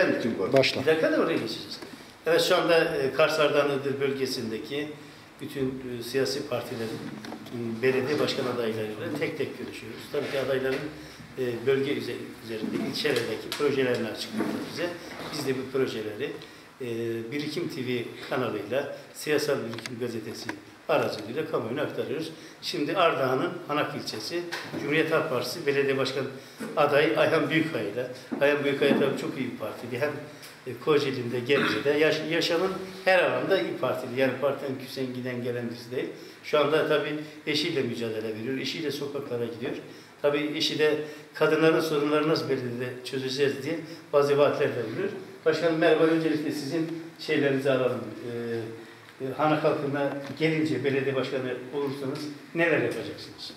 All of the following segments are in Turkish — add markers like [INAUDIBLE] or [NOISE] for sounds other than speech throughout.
efendim. Kim var? Başla. Giderken de oraya geçeceğiz. Evet şu anda e, Kars Ardahanlıdır bölgesindeki bütün e, siyasi partilerin belediye başkan adaylarıyla tek tek görüşüyoruz. Tabii ki adayların e, bölge üze- üzerinde ilçelerdeki projelerini açıklıyorlar bize. Biz de bu projeleri Birikim TV kanalıyla Siyasal Birikim Gazetesi aracılığıyla kamuoyuna aktarıyoruz. Şimdi Ardahan'ın Hanak ilçesi Cumhuriyet Halk Partisi Belediye Başkan adayı Ayhan Büyükaya'yla. Ayhan Büyükaya tabii çok iyi bir partili. Hem e, Kocaeli'nde, Gebze'de yaş, yaşamın her alanda iyi partili. Yani partiden küsen giden gelen birisi değil. Şu anda tabii eşiyle mücadele veriyor. Eşiyle sokaklara gidiyor. Tabii eşi de kadınların sorunlarını nasıl belediyede çözeceğiz diye bazı vaatler veriyor. Başkanım merhaba. Öncelikle sizin şeylerinizi alalım. Ee, e, Hanak halkına gelince belediye başkanı olursanız neler yapacaksınız?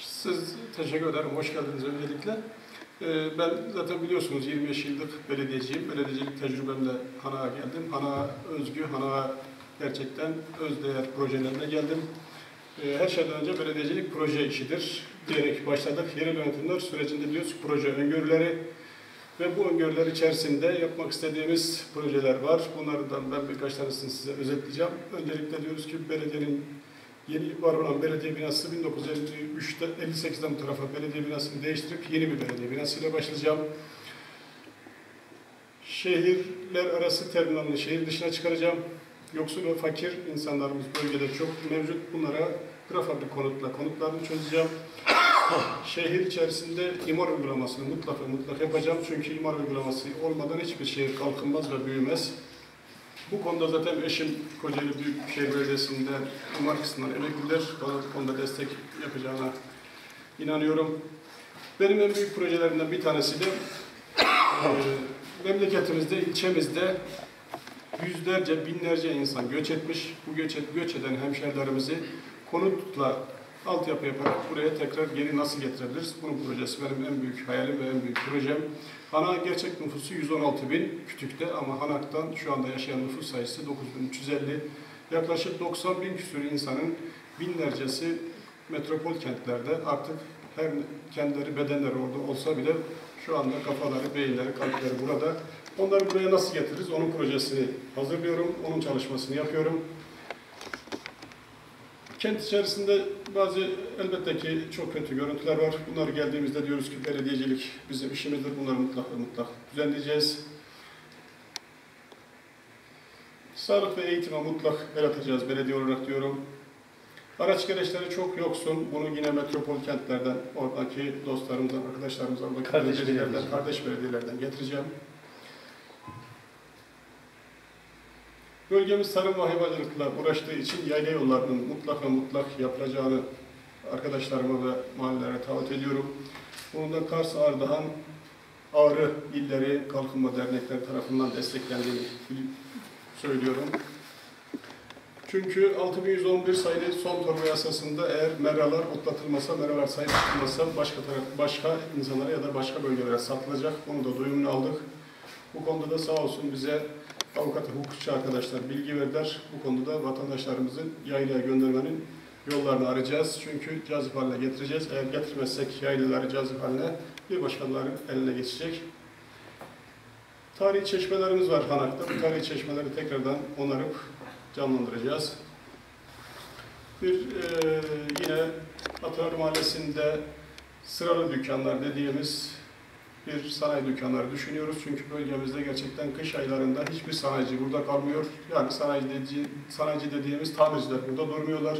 Siz teşekkür ederim. Hoş geldiniz öncelikle. Ee, Ben zaten biliyorsunuz 25 yıllık belediyeciyim. Belediyecilik tecrübemle Hana'a geldim. Hana'a özgü, Hana'a gerçekten özdeğer projelerine geldim. Ee, Her şeyden önce belediyecilik proje işidir diyerek başladık. Yerel yönetimler sürecinde biliyoruz proje öngörüleri ve bu öngörüler içerisinde yapmak istediğimiz projeler var. Bunlardan ben birkaç tanesini size özetleyeceğim. Öncelikle diyoruz ki belediyenin Yeni var olan belediye binası 1953'te 58'den bu tarafa belediye binasını değiştirip yeni bir belediye binasıyla başlayacağım. Şehirler arası terminalini şehir dışına çıkaracağım. Yoksul ve fakir insanlarımız bölgede çok mevcut. Bunlara prefabrik konutla konutlarını çözeceğim. Şehir içerisinde imar uygulamasını mutlaka mutlaka yapacağım. Çünkü imar uygulaması olmadan hiçbir şehir kalkınmaz ve büyümez. Bu konuda zaten eşim Kocaeli Büyükşehir Belediyesi'nde imar kısmından emekliler. Bana bu konuda destek yapacağına inanıyorum. Benim en büyük projelerimden bir tanesi de e, memleketimizde, ilçemizde yüzlerce, binlerce insan göç etmiş. Bu göç, et- göç eden hemşehrilerimizi konutla altyapı yaparak buraya tekrar geri nasıl getirebiliriz? Bunun projesi benim en büyük hayalim ve en büyük projem. Hanak gerçek nüfusu 116 bin kütükte ama Hanak'tan şu anda yaşayan nüfus sayısı 9350. Yaklaşık 90 bin küsur insanın binlercesi metropol kentlerde artık her kendileri bedenleri orada olsa bile şu anda kafaları, beyinleri, kalpleri burada. Onları buraya nasıl getiririz? Onun projesini hazırlıyorum, onun çalışmasını yapıyorum. Kent içerisinde bazı elbette ki çok kötü görüntüler var. Bunları geldiğimizde diyoruz ki belediyecilik bizim işimizdir. Bunları mutlaka mutlaka düzenleyeceğiz. Sağlık ve eğitime mutlak el atacağız belediye olarak diyorum. Araç gereçleri çok yoksun. Bunu yine metropol kentlerden, oradaki dostlarımızdan, arkadaşlarımızdan, Kardeş belediyelerden, belediyeler. kardeş belediyelerden getireceğim. Bölgemiz tarım ve hayvancılıkla uğraştığı için yayla yollarının mutlaka mutlak yapılacağını arkadaşlarıma ve mahallelere davet ediyorum. Bunu da Kars, Ardahan, Ağrı İlleri Kalkınma Dernekleri tarafından desteklendiğini söylüyorum. Çünkü 6111 sayılı son torba yasasında eğer meralar otlatılmasa, meralar sahip tutulmasa başka taraf, başka insanlara ya da başka bölgelere satılacak. Bunu da duyumunu aldık. Bu konuda da sağ olsun bize avukat, hukukçu arkadaşlar bilgi verdiler. Bu konuda da vatandaşlarımızın yaylaya göndermenin yollarını arayacağız. Çünkü cazip haline getireceğiz. Eğer getirmezsek yaylaları cazip haline bir başkalarının eline geçecek. Tarihi çeşmelerimiz var Hanak'ta. Bu tarihi çeşmeleri tekrardan onarıp canlandıracağız. Bir e, yine Atalar Mahallesi'nde sıralı dükkanlar dediğimiz bir sanayi dükkanları düşünüyoruz. Çünkü bölgemizde gerçekten kış aylarında hiçbir sanayici burada kalmıyor. Yani sanayi, dediği, sanayici dediğimiz tamirciler burada durmuyorlar.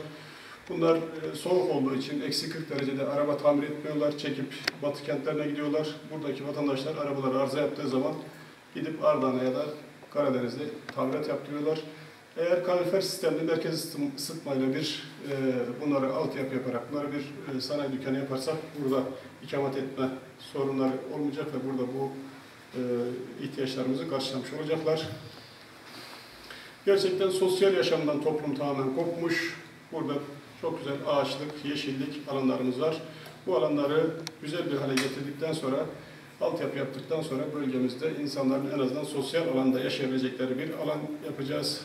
Bunlar e, soğuk olduğu için eksi 40 derecede araba tamir etmiyorlar. Çekip batı kentlerine gidiyorlar. Buradaki vatandaşlar arabaları arıza yaptığı zaman gidip Ardahan'a ya da Karadeniz'de tamirat yaptırıyorlar. Eğer kalorifer sistemli merkez ısıtmayla bir e, bunları altyapı yaparak bunları bir e, sanayi dükkanı yaparsak burada ikamet etme sorunları olmayacak ve burada bu e, ihtiyaçlarımızı karşılamış olacaklar. Gerçekten sosyal yaşamdan toplum tamamen kopmuş. Burada çok güzel ağaçlık, yeşillik alanlarımız var. Bu alanları güzel bir hale getirdikten sonra, altyapı yaptıktan sonra bölgemizde insanların en azından sosyal alanda yaşayabilecekleri bir alan yapacağız.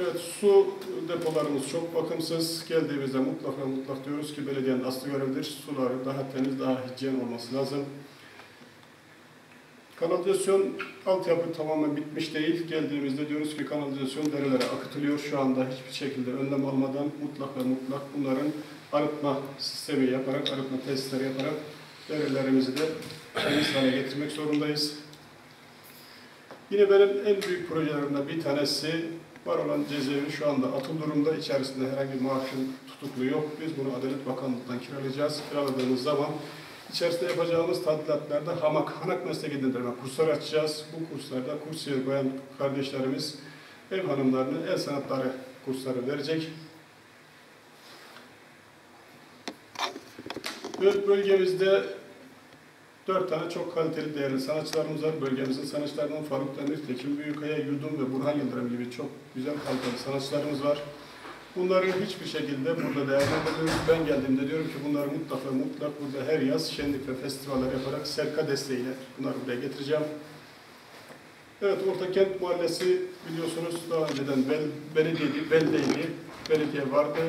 Evet, su depolarımız çok bakımsız. Geldiğimizde mutlaka mutlak diyoruz ki belediyenin aslı görevidir. Suları daha temiz, daha hijyen olması lazım. Kanalizasyon altyapı tamamen bitmiş değil. Geldiğimizde diyoruz ki kanalizasyon derelere akıtılıyor. Şu anda hiçbir şekilde önlem almadan mutlak ve mutlak bunların arıtma sistemi yaparak, arıtma testleri yaparak derelerimizi de temiz hale getirmek zorundayız. Yine benim en büyük projelerimden bir tanesi var olan cezaevi şu anda atıl durumda. İçerisinde herhangi bir maaşın tutuklu yok. Biz bunu Adalet Bakanlığı'ndan kiralayacağız. Kiraladığımız zaman içerisinde yapacağımız tadilatlarda hamak, hanak meslek edindirme kursları açacağız. Bu kurslarda kursiyer koyan kardeşlerimiz ev hanımlarına el sanatları kursları verecek. Ve bölgemizde dört tane çok kaliteli değerli sanatçılarımız var. Bölgemizin sanatçılarından Faruk Demir, Tekin Büyükaya, Yudum ve Burhan Yıldırım gibi çok güzel kaliteli sanatçılarımız var. Bunları hiçbir şekilde burada değerlendirmiyoruz. Ben geldiğimde diyorum ki bunları mutlaka mutlak burada her yaz şenlik ve festivaller yaparak Serka desteğiyle bunları buraya getireceğim. Evet, Ortakent Mahallesi biliyorsunuz daha önceden bel, belediyeydi, beldeydi, belediye vardı.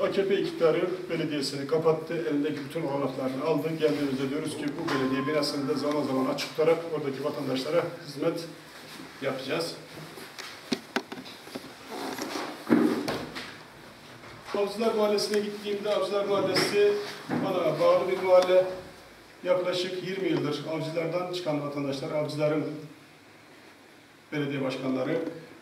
AKP iktidarı belediyesini kapattı, elindeki bütün olanaklarını aldı. Geldiğimizde diyoruz ki bu belediye binasını da zaman zaman açık tutarak oradaki vatandaşlara hizmet yapacağız. Avcılar Mahallesi'ne gittiğimde Avcılar Mahallesi bana bağlı bir mahalle. Yaklaşık 20 yıldır avcılardan çıkan vatandaşlar, avcıların belediye başkanları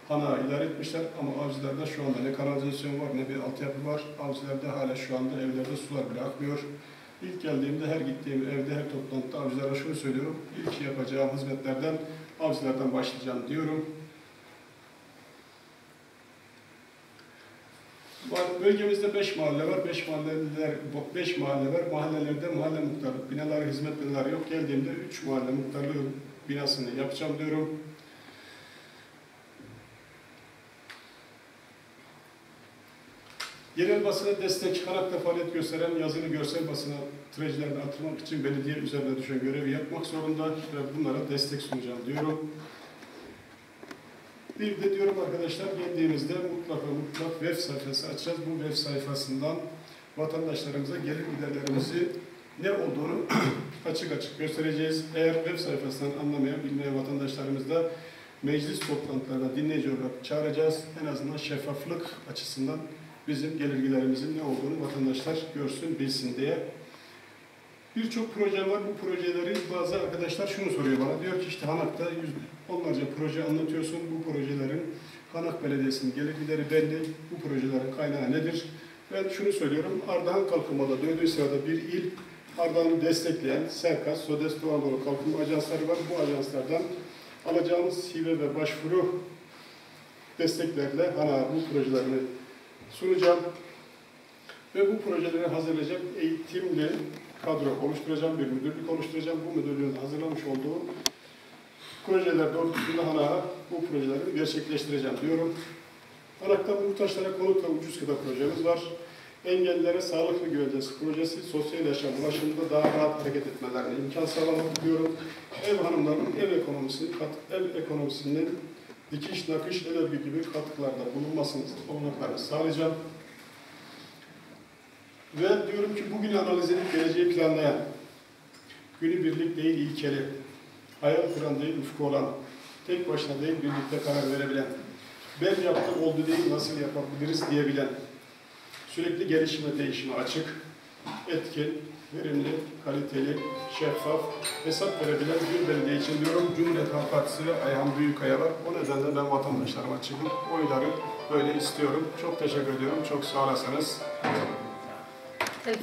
hana idare etmişler ama avcılarda şu anda ne kanalizasyon var ne bir altyapı var. Avcılarda hala şu anda evlerde sular bile akmıyor. İlk geldiğimde her gittiğim evde her toplantıda avcılara şunu söylüyorum. İlk yapacağım hizmetlerden avcılardan başlayacağım diyorum. Bölgemizde 5 mahalle var. 5 mahalleler 5 mahalle var. Mahallelerde mahalle muhtarlık binaları, hizmet binaları yok. Geldiğimde 3 mahalle muhtarlığı binasını yapacağım diyorum. Yerel basına destek, Hanak'ta faaliyet gösteren yazılı görsel basına trecilerini artırmak için belediye üzerine düşen görevi yapmak zorunda ve bunlara destek sunacağım diyorum. Bir de diyorum arkadaşlar geldiğimizde mutlaka mutlak web sayfası açacağız. Bu web sayfasından vatandaşlarımıza gelir giderlerimizi ne olduğunu [CLEARS THROAT] açık açık göstereceğiz. Eğer web sayfasından anlamayan, bilmeyen vatandaşlarımız da meclis toplantılarına dinleyici olarak çağıracağız. En azından şeffaflık açısından bizim gelirgilerimizin ne olduğunu vatandaşlar görsün, bilsin diye. Birçok proje var. Bu projeleri bazı arkadaşlar şunu soruyor bana. Diyor ki işte Hanak'ta yüz, onlarca proje anlatıyorsun. Bu projelerin Hanak Belediyesi'nin gelirgileri belli. Bu projelerin kaynağı nedir? Ben şunu söylüyorum. Ardahan Kalkınma'da döndüğü sırada bir il Ardahan'ı destekleyen SERKAS, SODES, Doğu Anadolu Kalkınma Ajansları var. Bu ajanslardan alacağımız hibe ve başvuru desteklerle HANA bu projelerini sunacağım. Ve bu projeleri hazırlayacak eğitimli kadro oluşturacağım, bir müdürlük oluşturacağım. Bu müdürlüğün hazırlamış olduğu projeler doğrultusunda HANA'ya bu projeleri gerçekleştireceğim diyorum. HANAK'ta muhtaçlara konut ve ucuz gıda projemiz var. Engellilere sağlıklı güvencesi projesi, sosyal yaşam ulaşımında daha rahat hareket etmelerine imkan sağlamak diyorum. Ev hanımlarının ev ekonomisini, ev ekonomisinin dikiş, nakış, el örgü gibi katkılarda bulunmasını, olanaklarını sağlayacağım. Ve diyorum ki bugünü analiz edip geleceği planlayan, günübirlik değil ilkeli, hayal kuran değil ufku olan, tek başına değil birlikte karar verebilen, ben yaptım oldu değil nasıl yapabiliriz diyebilen, sürekli gelişime değişime açık, etkin, verimli, kaliteli, şeffaf, hesap verebilen bir belediye için diyorum. Cumhuriyet Halk Partisi ve Ayhan Büyükaya var. O nedenle ben vatandaşlarıma çıkıp oyları böyle istiyorum. Çok teşekkür ediyorum. Çok sağ olasınız. Tabii